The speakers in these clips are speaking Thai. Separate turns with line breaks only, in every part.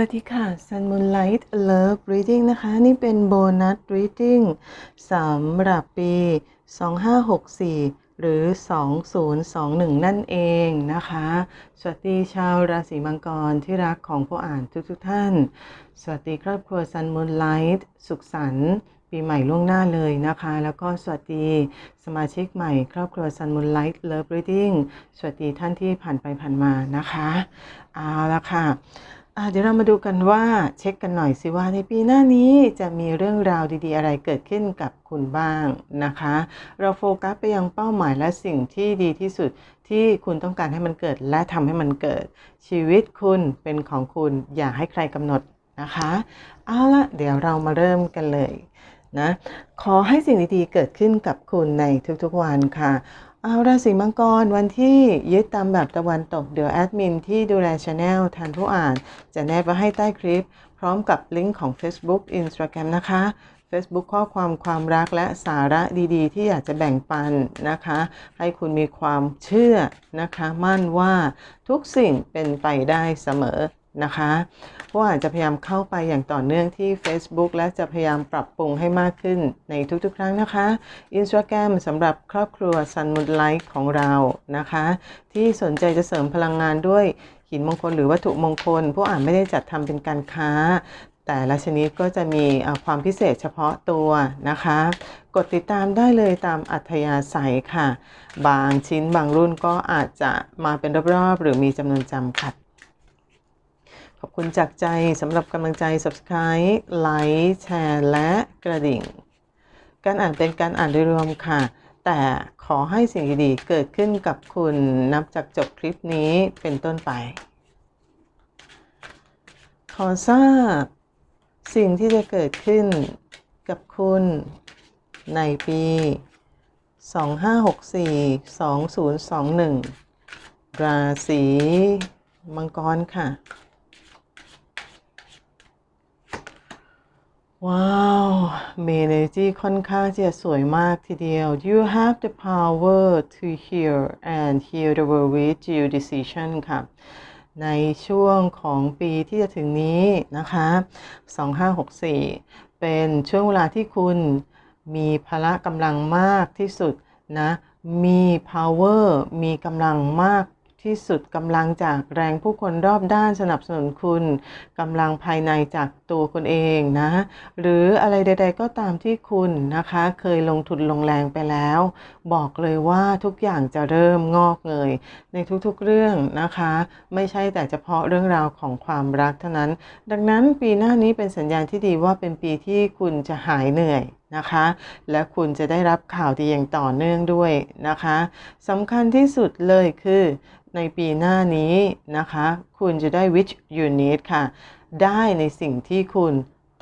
วัสดีค่ะ Sun Moonlight Love Reading นะคะ นี่เป็นโบนัส Reading สำหรับปี 2564 หรือ 2021 นั่นเองนะคะ สวัสดีชาวราศีมังกรที่รักของผู้อ่านทุกๆทท่าน สวัสดีครอบครัว Sun Moonlight สุขสันต์ปีใหม่ล่วงหน้าเลยนะคะ แล้วก็สวัสดีสมาชิกใหม่ครอบครัว Sun Moonlight Love Reading สวัสดีท่านที่ผ่านไปผ่านมานะคะ เอาละค่ะอะ เดี๋ยวเรามาดูกันว่าเช็คกันหน่อยสิว่าในปีหน้านี้จะมีเรื่องราวดีๆ อะไรเกิดขึ้นกับคุณบ้างนะคะ เราโฟกัสไปยังเป้าหมายและสิ่งที่ดีที่สุดที่คุณต้องการให้มันเกิดและทำให้มันเกิด ชีวิตคุณเป็นของคุณอย่าให้ใครกำหนดนะคะเอาละเดี๋ยวเรามาเริ่มกันเลยนะขอให้สิ่งดีๆเกิดขึ้นกับคุณในทุกๆวันค่ะ เอาราศีมังกรวันที่ยึดตามแบบตะวันตกเดี๋ยวแอดมินที่ดูแลช anel ทันผู้อ่าน จะแนบไว้ให้ใต้คลิป พร้อมกับลิงก์ของ Facebook Instagram นะคะ Facebook ข้อความความรักและสาระดีๆ ที่อยากจะแบ่งปันนะคะ ให้คุณมีความเชื่อนะคะ มั่นว่าทุกสิ่งเป็นไปได้เสมอ นะคะเพราะอาจจะพยายามเข้าไปอย่างต่อเนื่องที่ Facebook และจะพยายามปรับปรุงให้มากขึ้นในทุกๆ ครั้งนะคะ Instagram สำหรับครอบครัว Sun Moonlight ของเรานะคะ ที่สนใจจะเสริมพลังงานด้วยหินมงคลหรือวัตถุมงคล ผู้อ่านไม่ได้จัดทำเป็นการค้า แต่ละชนิดก็จะมีความพิเศษเฉพาะตัวนะคะ กดติดตามได้เลยตามอัธยาศัยค่ะ บางชิ้นบางรุ่นก็อาจจะมาเป็นรอบๆ หรือมีจำนวนจำกัด อบคุณจากใจสำหรับกำลังใจ Subscribe ไลค์แชร์และกระดิ่ง การอ่านเป็นการอ่านโดยรวมค่ะ แต่ขอให้สิ่งดีๆเกิดขึ้นกับคุณนับจากจบคลิปนี้เป็นต้นไป ขอทราบ สิ่งที่จะเกิดขึ้นกับคุณในปี 2564 2021 ราศีมังกรค่ะ ว้าวเมเนจีค่อนข้างจะสวยมากทีเดียว you have the power to hear and heal the world with your decision ค่ะ ในช่วงของปีที่จะถึงนี้นะคะ 2564 เป็นช่วงเวลาที่คุณมีพละกำลังมากที่สุดนะ มี power มีกำลังมากที่สุดกำลังจากแรงผู้คนรอบด้านสนับสนุนคุณกำลังภายในจากตัวคุณเองนะ หรืออะไรใด ๆ ก็ตามที่คุณนะคะ เคยลงทุนลงแรงไปแล้ว บอกเลยว่าทุกอย่างจะเริ่มงอกเงยในทุกๆเรื่องนะคะ ไม่ใช่แต่เฉพาะเรื่องราวของความรักเท่านั้น ดังนั้นปีหน้านี้เป็นสัญญาณที่ดีว่าเป็นปีที่คุณจะหายเหนื่อยนะคะ และคุณจะได้รับข่าวดีอย่างต่อเนื่องด้วยนะคะสำคัญที่สุดเลยคือในปีหน้านี้นะคะ คุณจะได้ which you need ค่ะ ได้ในสิ่งที่คุณ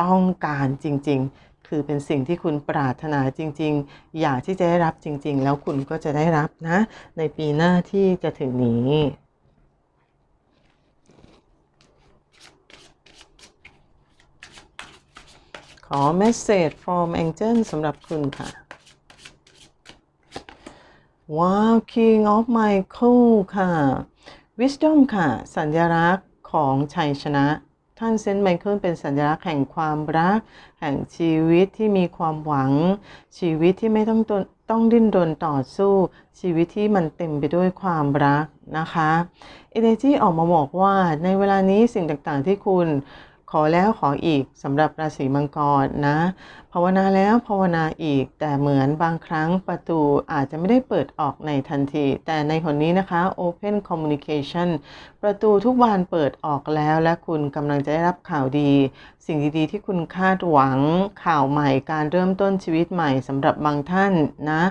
ต้องการจริง ๆ คือเป็นสิ่งที่คุณปรารถนาจริง ๆ อยากที่จะได้รับจริง ๆ แล้วคุณก็จะได้รับนะ ในปีหน้าที่จะถึงนี้ขอ message from angel สำหรับคุณค่ะ ว้าว King of Michael ค่ะ Wisdom ค่ะ สัญลักษณ์ของชัยชนะ ท่านเซนต์ไมเคิลเป็นสัญลักษณ์แห่งความรัก แห่งชีวิตที่มีความหวัง ชีวิตที่ไม่ต้องต้องดิ้นรนต่อสู้ ชีวิตที่มันเต็มไปด้วยความรักนะคะ Energy ออกมาบอกว่าในเวลานี้สิ่งต่างๆที่คุณ ขอแล้วขออีกสำหรับราศีมังกรนะภาวนาแล้วภาวนาอีก แต่เหมือนบางครั้งประตูอาจจะไม่ได้เปิดออกในทันที แต่ในหนนี้นะคะ Open Communication ประตูทุกบานเปิดออกแล้ว และคุณกำลังจะได้รับข่าวดี สิ่งดีๆที่คุณคาดหวังข่าวใหม่การเริ่มต้นชีวิตใหม่สำหรับบางท่านนะ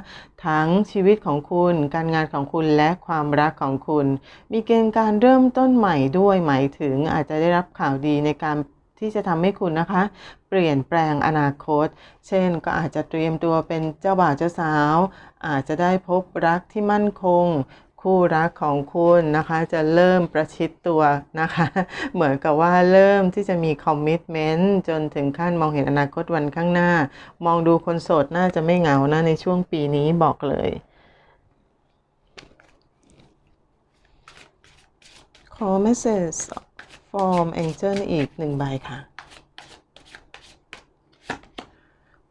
ทั้งชีวิตของคุณ การงานของคุณและความรักของคุณ มีเกณฑ์การเริ่มต้นใหม่ด้วยหมายถึงอาจจะได้รับข่าวดีในการที่จะทำให้คุณนะคะ เปลี่ยนแปลงอนาคต เช่น ก็อาจจะเตรียมตัวเป็นเจ้าบ่าวเจ้าสาว อาจจะได้พบรักที่มั่นคง คู่รักของคุณนะคะ จะเริ่มประชิดตัวนะคะ เหมือนกับว่าเริ่มที่จะมีคอมมิชเมนต์จนถึงขั้นมองเห็นอนาคตวันข้างหน้า มองดูคนโสดน่าจะไม่เหงานะในช่วงปีนี้บอกเลย ขอ message from angel อีกหนึ่งใบค่ะ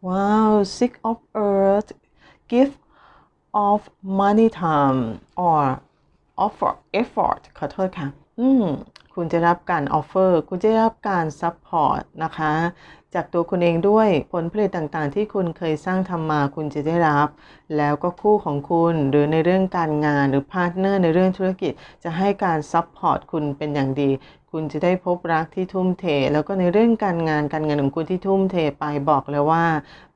ว้าว six of earth gift of money time or offer effort ขอโทษค่ะ อืม คุณจะรับการ offer คุณจะรับการ support นะคะ จากตัวคุณเองด้วยผลผลิตต่างๆ ที่คุณเคยสร้างทำมาคุณจะได้รับ แล้วก็คู่ของคุณหรือในเรื่องการงานหรือพาร์ทเนอร์ในเรื่องธุรกิจ จะให้การ support คุณเป็นอย่างดี คุณจะได้พบรักที่ทุ่มเท แล้วก็ในเรื่องการงานการเงินของคุณที่ทุ่มเทไปบอกเลยว่า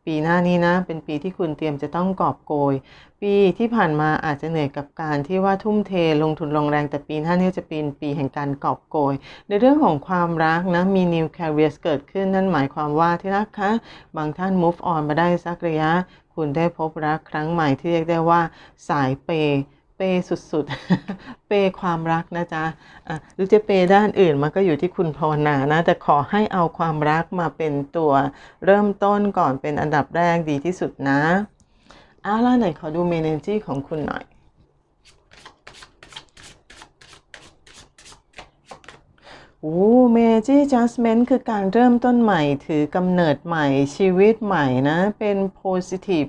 ปีหน้านี้นะ เป็นปีที่คุณเตรียมจะต้องกอบโกย ปีที่ผ่านมาอาจจะเหนื่อยกับการที่ว่าทุ่มเทลงทุนลงแรงแต่ปีหน้านี้จะเป็นปีแห่งการกอบโกย ในเรื่องของความรักนะมี new careers เกิดขึ้นนั่นหมายความว่าที่รักคะ บางท่าน move on มาได้สักระยะ คุณได้พบรักครั้งใหม่ที่เรียกได้ว่าสายเปย์ เปย์สุดๆ เปย์ความรักนะจ๊ะะหรือจะเปย์ด้านอื่นมันก็อยู่ที่คุณภาวนานะ แต่ขอให้เอาความรักมาเป็นตัวเริ่มต้นก่อนเป็นอันดับแรกดีที่สุดนะเอาล่ะไหนขอดูเมนเจีของคุณหน่อย โอ้เมจิจัสเมนต์คือการเริ่มต้นใหม่ถือกำเนิดใหม่ชีวิตใหม่นะ เป็นโพซิทีฟ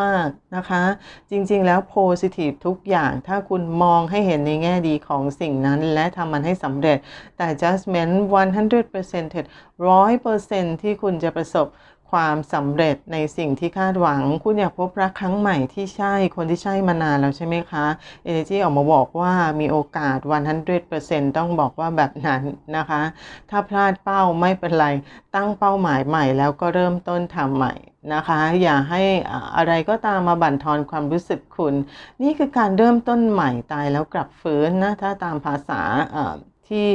มากๆนะคะ จริงๆแล้วโพซิทีฟทุกอย่างถ้าคุณมองให้เห็นในแง่ดีของสิ่งนั้น และทำมันให้สำเร็จแต่จัสเมนต์100% 100%ที่คุณจะประสบ ความสำเร็จในสิ่งที่คาดหวัง คุณอยากพบรักครั้งใหม่ที่ใช่คนที่ใช่มานานแล้วใช่ไหมคะ Energy ออกมาบอกว่ามีโอกาส 100%ต้องบอกว่าแบบนั้นนะคะ ถ้าพลาดเป้าไม่เป็นไร ตั้งเป้าหมายใหม่แล้วก็เริ่มต้นทำใหม่นะคะ อย่าให้อะไรก็ตามมาบั่นทอนความรู้สึกคุณ นี่คือการเริ่มต้นใหม่ตายแล้วกลับฟื้นนะถ้าตามภาษาที่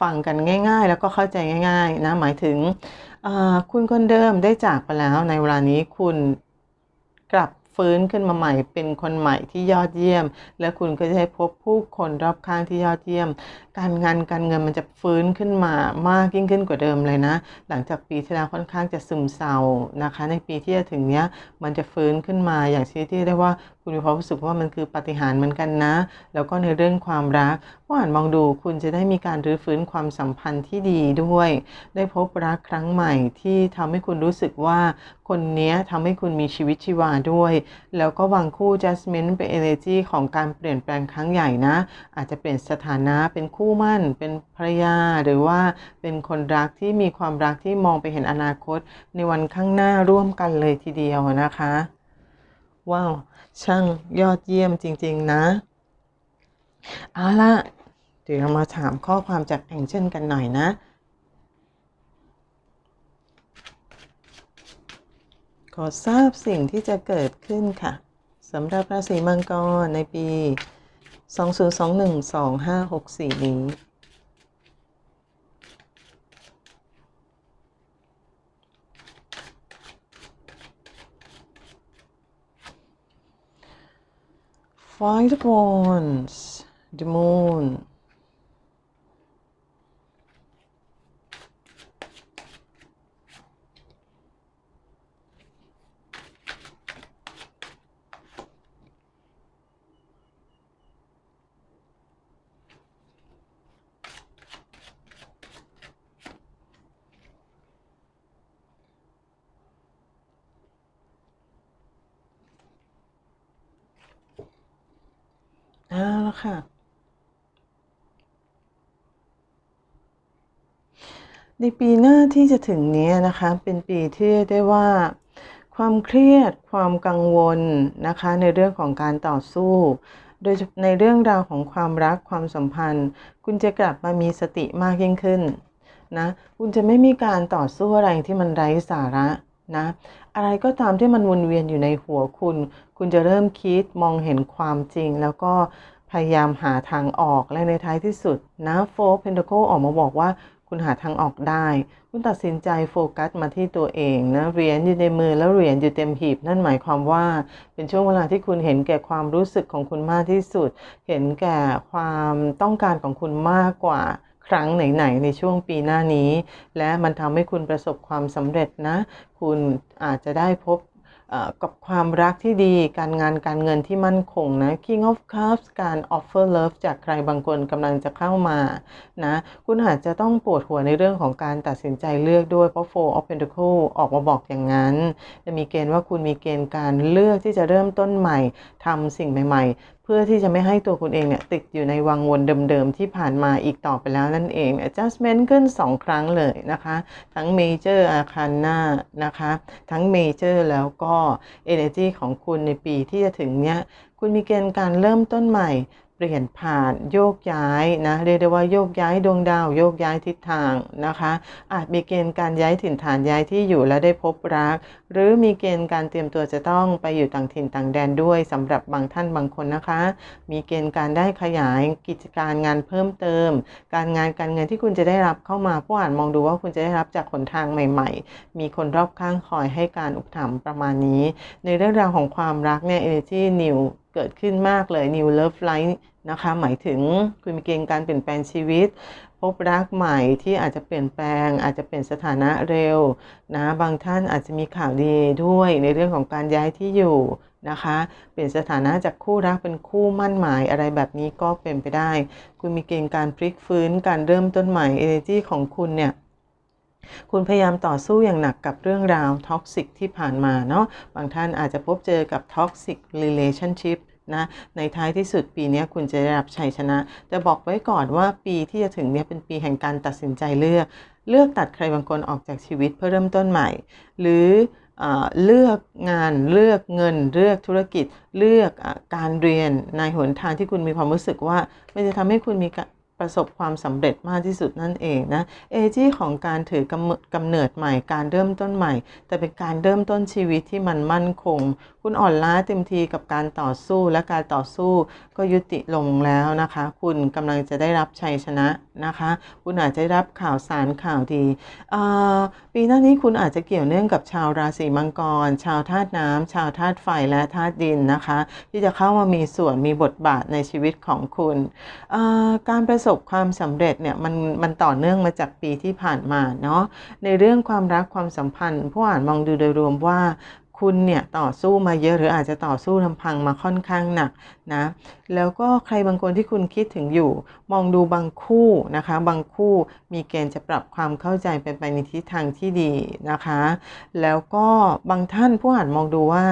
ฟังกันง่าย ๆ แล้วก็เข้าใจง่าย ๆ นะหมายถึง คุณคนเดิมได้จากไปแล้วในเวลานี้คุณกลับฟื้นขึ้นมาใหม่เป็นคนใหม่ที่ยอดเยี่ยม และคุณก็จะได้พบผู้คนรอบข้างที่ยอดเยี่ยม การงานการเงินมันจะฟื้นขึ้นมามากยิ่งขึ้นกว่าเดิมเลยนะ หลังจากปีที่แล้วค่อนข้างจะซึมเศร้านะคะ ในปีที่จะถึงเนี้ยมันจะฟื้นขึ้นมาอย่างที่ที่ได้ว่าคุณมีความรู้สึกว่ามันคือปาฏิหาริย์เหมือนกันนะ แล้วก็ในเรื่องความรักว่าอ่านมองดูคุณจะได้มีการรื้อฟื้นความสัมพันธ์ที่ดีด้วย ได้พบรักครั้งใหม่ที่ทำให้คุณรู้สึกว่าคนนี้ยทำให้คุณมีชีวิตชีวาด้วย แล้วก็วางคู่ Jasmine เป็น energy ของการเปลี่ยนแปลงครั้งใหญ่นะ อาจจะเปลี่ยนสถานะเป็นคู่มั่น เป็นภรรยาหรือว่าเป็นคนรักที่มีความรักที่มองไปเห็นอนาคต ในวันข้างหน้าร่วมกันเลยทีเดียวนะคะ ว้าว ช่างยอดเยี่ยมจริง ๆ นะเอาละเดี๋ยวเรามาถามข้อความจากแองเจิลกันหน่อยนะ ขอทราบสิ่งที่จะเกิดขึ้นค่ะสำหรับราศีมังกรในปี 2021-2564นี้ Five of Wands, the Moon. À, เอา ละค่ะ ในปีหน้าที่จะถึงนี้นะคะ เป็นปีที่ได้ว่า ความเครียด ความกังวลนะคะ ในเรื่องของการต่อสู้ โดยในเรื่องราวของความรักความสัมพันธ์ คุณจะกลับมามีสติมากยิ่งขึ้นนะคุณจะไม่มีการต่อสู้อะไรที่มันไร้สาระนะ อะไรก็ตามที่มันวนเวียนอยู่ในหัวคุณ คุณจะเริ่มคิดมองเห็นความจริง แล้วก็ พยายามหาทางออกและในท้ายที่สุดนะโฟร์เพนทโ e ออกมาบอกว่าคุณหาทางออกได้ คุณตัดสินใจโฟกัสมาที่ตัวเองนะ เหรียญอยู่ในมือแล้วเหรียญอยู่เต็มหีบ นั่นหมายความว่า เป็นช่วงเวลาที่คุณเห็นแก่ความรู้สึกของคุณมากที่สุด เห็นแก่ความต้องการของคุณมากกว่าครั้งไหนๆในช่วงปีหน้านี้ และมันทำให้คุณประสบความสำเร็จนะ คุณอาจจะได้พบ กับความรักที่ดีการงานการเงินที่มั่นคงนะ King of Cups การ offer love จากใครบางคนกำลังจะเข้ามานะคุณอาจจะต้องปวดหัวในเรื่องของการตัดสินใจเลือกด้วยเพราะ Four of Pentacles ออกมาบอกอย่างนั้น จะมีเกณฑ์ว่าคุณมีเกณฑ์การเลือกที่จะเริ่มต้นใหม่ทำสิ่งใหม่ ๆ พื่อที่จะไม่ให้ตัวคุณเองเนี่ยติดอยู่ในวังวนเดิมๆที่ผ่านมาอีกต่อไปแล้วนั่นเอง adjustment ขึ้น 2 ครั้งเลยนะคะ ทั้ง major อาคารหน้านะคะ ทั้ง major แล้วก็ energy ของคุณในปีที่จะถึงเนี้ย คุณมีเกณฑ์การเริ่มต้นใหม่ เปลี่ยนผ่านโยกย้ายนะเรียกได้ว่าโยกย้ายดวงดาว โยกย้ายทิศทางนะคะ อาจมีเกณฑ์การย้ายถิ่นฐานย้ายที่อยู่และได้พบรัก หรือมีเกณฑ์การเตรียมตัวจะต้องไปอยู่ต่างถิ่นต่างแดนด้วยสำหรับบางท่านบางคนนะคะ มีเกณฑ์การได้ขยายกิจการงานเพิ่มเติม การงานการเงินที่คุณจะได้รับเข้ามาผู้อ่านมองดูว่าคุณจะได้รับจากหนทางใหม่ ๆ มีคนรอบข้างคอยให้การอุปถัมภ์ประมาณนี้ ในเรื่องราวของความรักเนี่ย energy new เกิดขึ้นมากเลย new love life นะคะ หมายถึงคุณมีเกณฑ์การเปลี่ยนแปลงชีวิต พบรักใหม่ที่อาจจะเปลี่ยนแปลง อาจจะเปลี่ยนสถานะเร็วนะบางท่านอาจจะมีข่าวดีด้วยในเรื่องของการย้ายที่อยู่นะคะ เปลี่ยนสถานะจากคู่รักเป็นคู่มั่นหมายอะไรแบบนี้ก็เป็นไปได้ คุณมีเกณฑ์การพลิกฟื้นการเริ่มต้นใหม่ energy ของคุณเนี่ย คุณพยายามต่อสู้อย่างหนักกับเรื่องราวท็อกซิกที่ผ่านมาเนาะบางท่านอาจจะพบเจอกับท็อกซิก relationship นะในท้ายที่สุดปีนี้คุณจะได้รับชัยชนะแต่บอกไว้ก่อนว่าปีที่จะถึงเนี้ยเป็นปีแห่งการตัดสินใจเลือก เลือกตัดใครบางคนออกจากชีวิตเพื่อเริ่มต้นใหม่ หรือเอเลือกงานเลือกเงิน เลือกธุรกิจ เลือกอการเรียนในหนทางที่คุณมีความรู้สึกว่า มันจะทำให้คุณมี ประสบความสำเร็จมากที่สุดนั่นเองนะเอจีของการถือกำเนิดกำเนิดใหม่การเริ่มต้นใหม่ แต่เป็นการเริ่มต้นชีวิตที่มันมั่นคง คุณอ่อนล้าเต็มทีกับการต่อสู้และการต่อสู้ก็ยุติลงแล้วนะคะ คุณกำลังจะได้รับชัยชนะนะคะ คุณอาจจะได้รับข่าวสารข่าวดีปีหน้านี้คุณอาจจะเกี่ยวเนื่องกับชาวราศีมังกร ชาวธาตุน้ำชาวธาตุไฟและธาตุดินนะคะ ที่จะเข้ามามีส่วนมีบทบาทในชีวิตของคุณการประสบความสำเร็จเนี่ยมันมันต่อเนื่องมาจากปีที่ผ่านมาเนาะในเรื่องความรักความสัมพันธ์ ผู้อ่านมองดูโดยรวมว่า คุณเนี่ยต่อสู้มาเยอะหรืออาจจะต่อสู้ลำพังมาค่อนข้างหนักนะ แล้วก็ใครบางคนที่คุณคิดถึงอยู่ มองดูบางคู่นะคะ บางคู่มีเกณฑ์จะปรับความเข้าใจเป็นไปในทิศทางที่ดีนะคะ แล้วก็บางท่านผู้อ่านมองดูว่า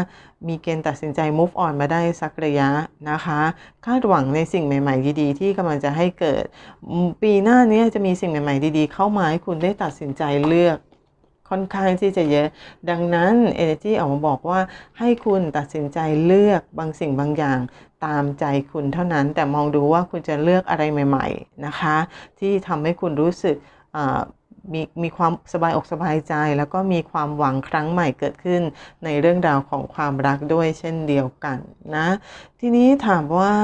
มีเกณฑ์ตัดสินใจ move on มาได้สักระยะนะคะ คาดหวังในสิ่งใหม่ ๆ ดีๆ ที่กำลังจะให้เกิด ปีหน้านี้จะมีสิ่งใหม่ ๆ ดีๆ เข้ามาให้คุณได้ตัดสินใจเลือก ค่อนข้างที่จะเยอะ ดังนั้น Energy ออกมาบอกว่าให้คุณตัดสินใจเลือกบางสิ่งบางอย่างตามใจคุณเท่านั้นแต่มองดูว่าคุณจะเลือกอะไรใหม่ ๆ นะคะ ที่ทำให้คุณรู้สึก มีมีความสบายอกสบายใจ แล้วก็มีความหวังครั้งใหม่เกิดขึ้นในเรื่องราวของความรักด้วยเช่นเดียวกันนะ ทีนี้ถามว่า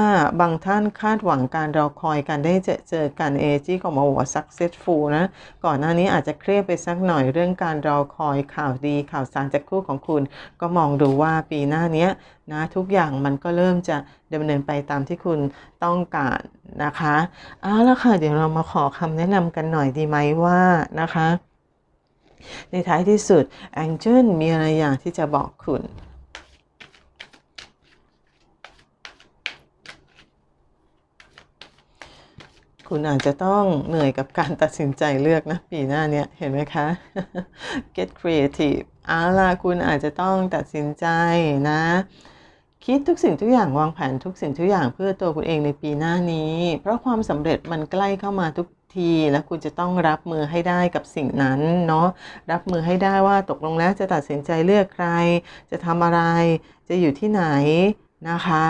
บางท่านคาดหวังการรอคอยการได้เจอเจอกันเอจีก็มาบอว่า successful นะ ก่อนหน้านี้อาจจะเครียดไปสักหน่อยเรื่องการรอคอยข่าวดีข่าวสารจากคู่ของคุณ ก็มองดูว่าปีหน้านี้นะทุกอย่างมันก็เริ่มจะดำเนินไปตามที่คุณต้องการนะคะเอาละค่ะ เดี๋ยวเรามาขอคำแนะนำกันหน่อยดีไหมว่านะคะ ในท้ายที่สุด Angel มีอะไรอย่ากที่จะบอกคุณคุณอาจจะต้องเหนื่อยกับการตัดสินใจเลือกนะ ปีหน้าเนี้ยเห็นไหมคะ get creative เอาล่ะคุณอาจจะต้องตัดสินใจนะ คิดทุกสิ่งทุกอย่างวางแผนทุกสิ่งทุกอย่างเพื่อตัวคุณเองในปีหน้านี้ เพราะความสำเร็จมันใกล้เข้ามาทุกทีและคุณจะต้องรับมือให้ได้กับสิ่งนั้นเนาะรับมือให้ได้ว่าตกลงแล้วจะตัดสินใจเลือกใคร จะทำอะไร จะอยู่ที่ไหนนะคะ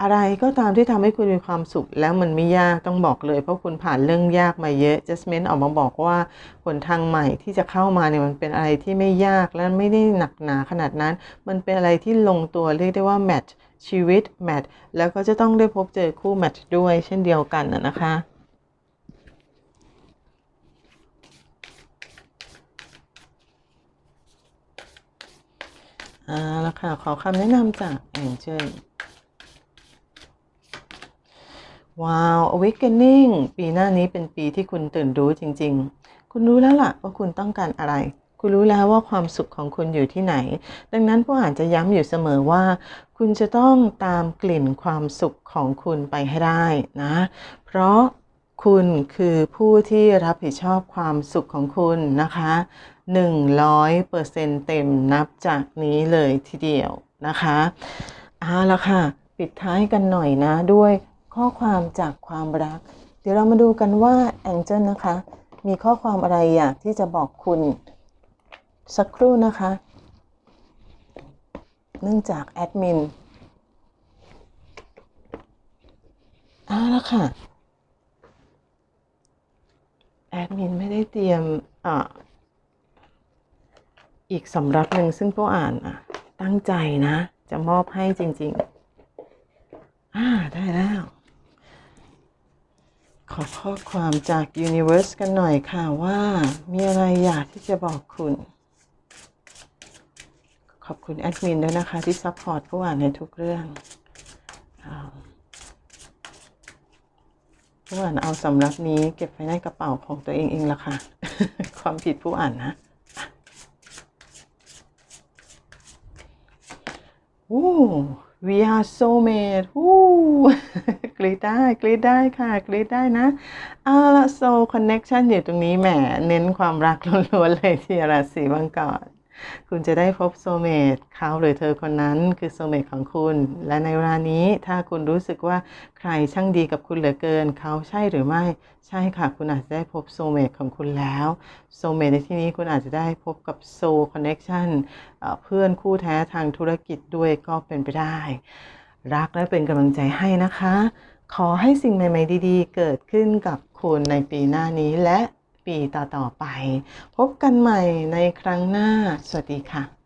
อะไรก็ตามที่ทำให้คุณมีความสุขแล้วมันไม่ยากต้องบอกเลย เพราะคุณผ่านเรื่องยากมาเยอะ Jasmine ออกมาบอกว่าหนทางใหม่ที่จะเข้ามาเนี่ยมันเป็นอะไรที่ไม่ยากและไม่ได้หนักหนาขนาดนั้น มันเป็นอะไรที่ลงตัวเรียกได้ว่าแมทชีวิตแมทแล้วก็จะต้องได้พบเจอคู่แมทด้วยเช่นเดียวกันนะคะอ่าแล้วค่ะขอคำแนะนำจาก Angel ว้าว awakening ปีหน้านี้เป็นปีที่คุณตื่นรู้จริง ๆ คุณรู้แล้วล่ะว่าคุณต้องการอะไร คุณรู้แล้วว่าความสุขของคุณอยู่ที่ไหน ดังนั้นผู้อ่านจะย้ำอยู่เสมอว่า คุณจะต้องตามกลิ่นความสุขของคุณไปให้ได้นะ เพราะคุณคือผู้ที่รับผิดชอบความสุขของคุณนะคะ 100%เต็มนับจากนี้เลยทีเดียวนะคะเอาละค่ะ ปิดท้ายกันหน่อยนะด้วย ข้อความจากความรัก เดี๋ยวเรามาดูกันว่าแองเจิลนะคะ มีข้อความอะไรอยากที่จะบอกคุณ สักครู่นะคะ เนื่องจากแอดมินเอาละค่ะ แอดมินไม่ได้เตรียมอ่าอีกสำรับหนึ่งซึ่งผู้อ่านอะ ตั้งใจนะ จะมอบให้จริง ๆ อ่า ได้แล้ว ขอข้อความจาก Universe กันหน่อยค่ะว่ามีอะไรอยากที่จะบอกคุณ ขอบคุณแอดมินด้วยนะคะ ที่ซัพพอร์ตผู้อ่านในทุกเรื่องผู้อ่านเอาสำรับนี้เก็บไว้ในกระเป๋าของตัวเองเองละค่ะ ความผิดผู้อ่านนะโอ้ we are soulmate ฮู้กรีดได้กรีดได้ค่ะกรีดได้นะเอาละ soul connection อยู่ตรงนี้แหมเน้นความรักล้วนๆเลยที่ราศีมังกร คุณจะได้พบโซเมตเขาหรือเธอคนนั้นคือโซเมตของคุณ และในเวลานี้ถ้าคุณรู้สึกว่าใครช่างดีกับคุณเหลือเกิน เขาใช่หรือไม่ ใช่ค่ะ คุณอาจจะได้พบโซเมตของคุณแล้วโซเมตในที่นี้คุณอาจจะได้พบกับโซคอนเน็กชันเพื่อนคู่แท้ทางธุรกิจด้วยก็เป็นไปได้ รักและเป็นกำลังใจให้นะคะ ขอให้สิ่งใหม่ ๆ ดี ๆ เกิดขึ้นกับคุณในปีหน้านี้และ ปีต่อๆไป พบกันใหม่ในครั้งหน้า สวัสดีค่ะ